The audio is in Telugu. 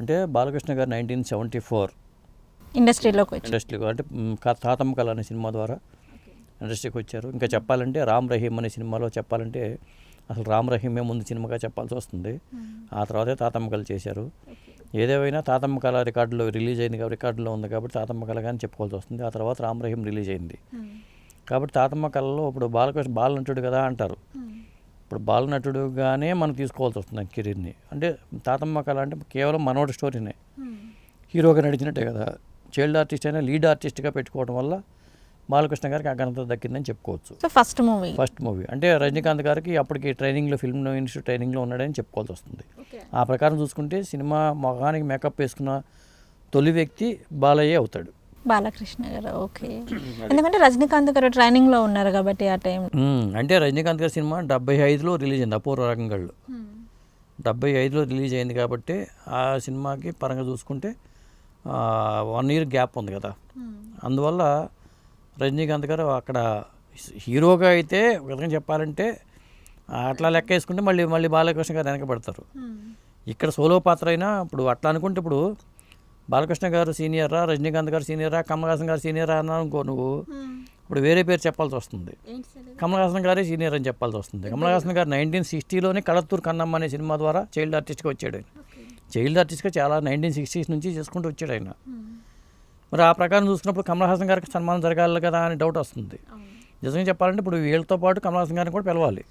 అంటే బాలకృష్ణ గారు నైన్టీన్ సెవెంటీ ఫోర్. ఇండస్ట్రీలోకి వచ్చి ఇండస్ట్రీకి అంటే తాతమ్మ కళ అనే సినిమా ద్వారా ఇండస్ట్రీకి వచ్చారు. ఇంకా చెప్పాలంటే రామ్ రహీం అనే సినిమాలో చెప్పాలంటే అసలు రామ్ రహీమే ముందు సినిమాగా చెప్పాల్సి వస్తుంది. ఆ తర్వాతే తాతమ్మ కళ చేశారు. ఏదేమైనా తాతమ్మ కళ రికార్డులో రిలీజ్ అయింది కాబట్టి రికార్డులో ఉంది కాబట్టి తాతమ్మ కళ కానీ చెప్పుకోవాల్సి వస్తుంది. ఆ తర్వాత రామ్ రహీం రిలీజ్ అయింది. కాబట్టి తాతమ్మ కళలో ఇప్పుడు బాలకృష్ణ బాలనటుడు కదా అంటారు. ఇప్పుడు బాలనటుడుగానే మనం తీసుకోవాల్సి వస్తుంది కెరీర్ని అంటే తాతమ్మ కళ అంటే కేవలం మనోడి స్టోరీనే. హీరోగా నడిచినట్టే కదా. చైల్డ్ ఆర్టిస్ట్ అయినా లీడ్ ఆర్టిస్ట్గా పెట్టుకోవడం వల్ల బాలకృష్ణ గారికి ఆ ఘనత దక్కిందని చెప్పుకోవచ్చు. So first movie. First movie. అంటే రజనీకాంత్ గారికి అప్పటికి ట్రైనింగ్లో ఫిల్మ్ ఇన్స్టిట్యూట్ ట్రైనింగ్లో ఉన్నాడని చెప్పుకోవాల్సి వస్తుంది. ఆ ప్రకారం చూసుకుంటే సినిమా మొగానికి మేకప్ వేసుకున్న తొలి వ్యక్తి బాలయ్య అవుతాడు. బాలకృష్ణ గారు ఓకే. ఎందుకంటే రజనీకాంత్ గారు ట్రైనింగ్లో ఉన్నారు కాబట్టి ఆ టైం. అంటే రజనీకాంత్ గారి సినిమా డెబ్బై ఐదులో రిలీజ్ అయింది అపూర్వ రంగళ్ళు డెబ్బై ఐదులో రిలీజ్ అయింది కాబట్టి ఆ సినిమాకి పరంగా చూసుకుంటే వన్ ఇయర్ గ్యాప్ ఉంది కదా. అందువల్ల రజనీకాంత్ గారు అక్కడ హీరోగా అయితే ఒక విధంగా చెప్పాలంటే అట్లా లెక్క వేసుకుంటే మళ్ళీ మళ్ళీ బాలకృష్ణ గారు వెనక పడతారు ఇక్కడ సోలో పాత్ర అయినా ఇప్పుడు అట్లా అనుకుంటే ఇప్పుడు బాలకృష్ణ గారు సీనియరా రజనీకాంత్ గారు సీనియరా కమల్ హాసన్ గారు సీనియరా అన్నావు అనుకో నువ్వు. ఇప్పుడు వేరే పేరు చెప్పాల్సి వస్తుంది. కమల్ హాసన్ గారే సీనియర్ అని చెప్పాల్సి వస్తుంది. కమల్ హాసన్ గారు నైన్టీన్ సిక్స్టీలోనే కళత్తూరు కన్నమ్మ అనే సినిమా ద్వారా చైల్డ్ ఆర్టిస్ట్గా వచ్చాడు ఆయన. చైల్డ్ ఆర్టిస్ట్గా చాలా నైన్టీన్ సిక్స్టీస్ నుంచి చేసుకుంటూ వచ్చాడు ఆయన. మరి ఆ ప్రకారం చూసుకున్నప్పుడు కమల్ హాసన్ గారికి సన్మానం జరగాలి కదా అని డౌట్ వస్తుంది. నిజంగా చెప్పాలంటే ఇప్పుడు వీళ్ళతో పాటు కమల్ హాసన్ గారిని కూడా పిలవాలి.